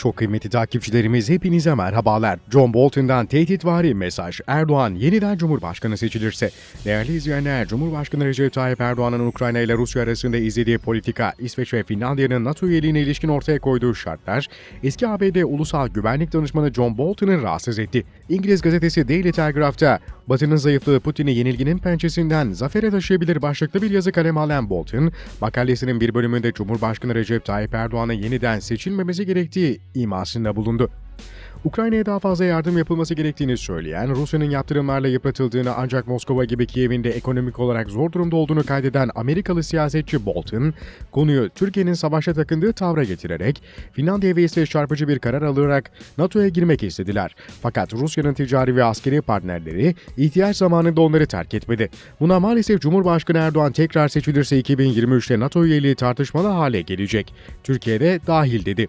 Çok kıymetli takipçilerimiz hepinize merhabalar. John Bolton'dan tehditvari mesaj. Erdoğan yeniden Cumhurbaşkanı seçilirse. Değerli izleyenler, Cumhurbaşkanı Recep Tayyip Erdoğan'ın Ukrayna ile Rusya arasında izlediği politika, İsveç ve Finlandiya'nın NATO üyeliğine ilişkin ortaya koyduğu şartlar, eski ABD Ulusal Güvenlik Danışmanı John Bolton'ı rahatsız etti. İngiliz gazetesi Daily Telegraph'ta Batı'nın zayıflığı Putin'i yenilginin pençesinden zafere taşıyabilir başlıklı bir yazı kaleme alan Bolton, makalesinin bir bölümünde Cumhurbaşkanı Recep Tayyip Erdoğan'ın yeniden seçilmemesi gerektiği imasında bulundu. Ukrayna'ya daha fazla yardım yapılması gerektiğini söyleyen, Rusya'nın yaptırımlarla yıpratıldığını ancak Moskova gibi Kiev'in de ekonomik olarak zor durumda olduğunu kaydeden Amerikalı siyasetçi Bolton, konuyu Türkiye'nin savaşa takındığı tavra getirerek, Finlandiya ve İsveç çarpıcı bir karar alarak NATO'ya girmek istediler. Fakat Rusya'nın ticari ve askeri partnerleri ihtiyaç zamanında onları terk etmedi. Buna maalesef Cumhurbaşkanı Erdoğan tekrar seçilirse 2023'te NATO üyeliği tartışmalı hale gelecek. Türkiye'de dahil dedi.